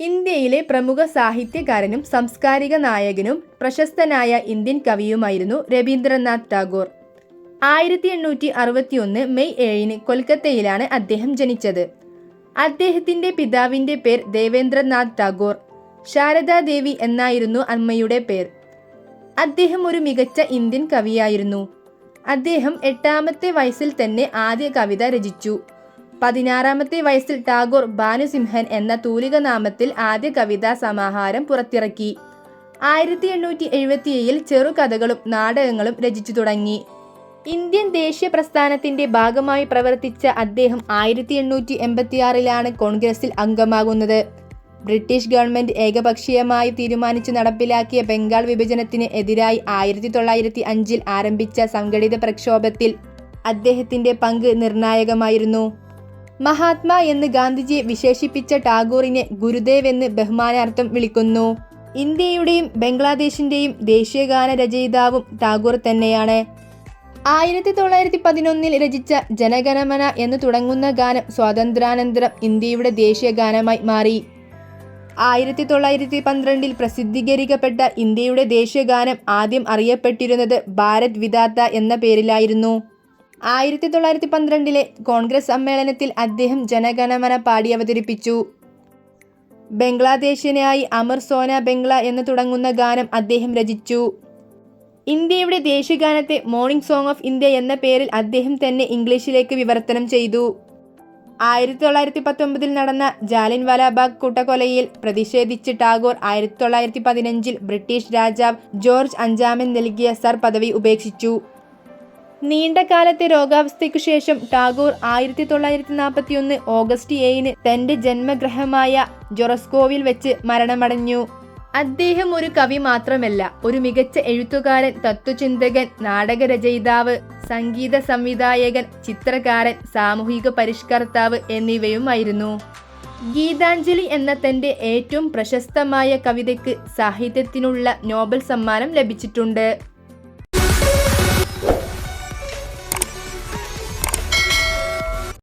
ഇന്ത്യയിലെ പ്രമുഖ സാഹിത്യകാരനും സാംസ്കാരിക നായകനും പ്രശസ്തനായ ഇന്ത്യൻ കവിയുമായിരുന്നു രവീന്ദ്രനാഥ് ടാഗോർ. ആയിരത്തി എണ്ണൂറ്റി അറുപത്തിയൊന്ന് മെയ് ഏഴിന് കൊൽക്കത്തയിലാണ് അദ്ദേഹം ജനിച്ചത്. അദ്ദേഹത്തിന്റെ പിതാവിന്റെ പേർ ദേവേന്ദ്രനാഥ് ടാഗോർ. ശാരദാദേവി എന്നായിരുന്നു അമ്മയുടെ പേർ. അദ്ദേഹം ഒരു മികച്ച ഇന്ത്യൻ കവിയായിരുന്നു. അദ്ദേഹം എട്ടാമത്തെ വയസ്സിൽ തന്നെ ആദ്യ കവിത രചിച്ചു. പതിനാറാമത്തെ വയസ്സിൽ ടാഗോർ ഭാനുസിംഹൻ എന്ന തൂലിക നാമത്തിൽ ആദ്യ കവിതാ സമാഹാരം പുറത്തിറക്കി. ആയിരത്തി എണ്ണൂറ്റി എഴുപത്തിയേഴിൽ ചെറുകഥകളും നാടകങ്ങളും രചിച്ചു തുടങ്ങി. ഇന്ത്യൻ ദേശീയ പ്രസ്ഥാനത്തിന്റെ ഭാഗമായി പ്രവർത്തിച്ച അദ്ദേഹം ആയിരത്തി എണ്ണൂറ്റി എൺപത്തിയാറിലാണ് കോൺഗ്രസിൽ അംഗമാകുന്നത്. ബ്രിട്ടീഷ് ഗവൺമെന്റ് ഏകപക്ഷീയമായി തീരുമാനിച്ചു നടപ്പിലാക്കിയ ബംഗാൾ വിഭജനത്തിന് എതിരായി ആയിരത്തി തൊള്ളായിരത്തി അഞ്ചിൽ ആരംഭിച്ച സംഘടിത പ്രക്ഷോഭത്തിൽ അദ്ദേഹത്തിന്റെ പങ്ക് നിർണായകമായിരുന്നു. മഹാത്മാ എന്ന് ഗാന്ധിജിയെ വിശേഷിപ്പിച്ച ടാഗോറിനെ ഗുരുദേവ് എന്ന് ബഹുമാനാർത്ഥം വിളിക്കുന്നു. ഇന്ത്യയുടെയും ബംഗ്ലാദേശിന്റെയും ദേശീയഗാന രചയിതാവും ടാഗോർ തന്നെയാണ്. ആയിരത്തി തൊള്ളായിരത്തി പതിനൊന്നിൽ രചിച്ച ജനഗണമന എന്ന് തുടങ്ങുന്ന ഗാനം സ്വാതന്ത്ര്യാനന്തരം ഇന്ത്യയുടെ ദേശീയ ഗാനമായി മാറി. ആയിരത്തി തൊള്ളായിരത്തി പന്ത്രണ്ടിൽ പ്രസിദ്ധീകരിക്കപ്പെട്ട ഇന്ത്യയുടെ ദേശീയഗാനം ആദ്യം അറിയപ്പെട്ടിരുന്നത് ഭാരത് വിദാത്ത എന്ന പേരിലായിരുന്നു. ആയിരത്തി തൊള്ളായിരത്തി പന്ത്രണ്ടിലെ കോൺഗ്രസ് സമ്മേളനത്തിൽ അദ്ദേഹം ജനഗണമന പാടി അവതരിപ്പിച്ചു. ബംഗ്ലാദേശിനായി അമർ സോന ബംഗ്ല എന്ന് തുടങ്ങുന്ന ഗാനം അദ്ദേഹം രചിച്ചു. ഇന്ത്യയുടെ ദേശീയഗാനത്തെ മോർണിംഗ് സോങ് ഓഫ് ഇന്ത്യ എന്ന പേരിൽ അദ്ദേഹം തന്നെ ഇംഗ്ലീഷിലേക്ക് വിവർത്തനം ചെയ്തു. ആയിരത്തി തൊള്ളായിരത്തി പത്തൊമ്പതിൽ നടന്ന ജാലിൻ വാലാബാഗ് കൂട്ടക്കൊലയിൽ പ്രതിഷേധിച്ച് ടാഗോർ ആയിരത്തി തൊള്ളായിരത്തി പതിനഞ്ചിൽ ബ്രിട്ടീഷ് രാജാവ് ജോർജ് അഞ്ചാമൻ നൽകിയ സർ പദവി ഉപേക്ഷിച്ചു. നീണ്ട കാലത്തെ രോഗാവസ്ഥയ്ക്കു ശേഷം ടാഗോർ ആയിരത്തി തൊള്ളായിരത്തി നാൽപ്പത്തിയൊന്ന് ഓഗസ്റ്റ് ഏഴിന് തന്റെ ജന്മഗ്രഹമായ ജൊറസ്കോവിൽ വെച്ച് മരണമടഞ്ഞു. അദ്ദേഹം ഒരു കവി മാത്രമല്ല ഒരു മികച്ച എഴുത്തുകാരൻ തത്വചിന്തകൻ നാടകരചയിതാവ് സംഗീത സംവിധായകൻ ചിത്രകാരൻ സാമൂഹിക പരിഷ്കർത്താവ് എന്നിവയുമായിരുന്നു. ഗീതാഞ്ജലി എന്ന തന്റെ ഏറ്റവും പ്രശസ്തമായ കവിതയ്ക്ക് സാഹിത്യത്തിനുള്ള നോബൽ സമ്മാനം ലഭിച്ചിട്ടുണ്ട്.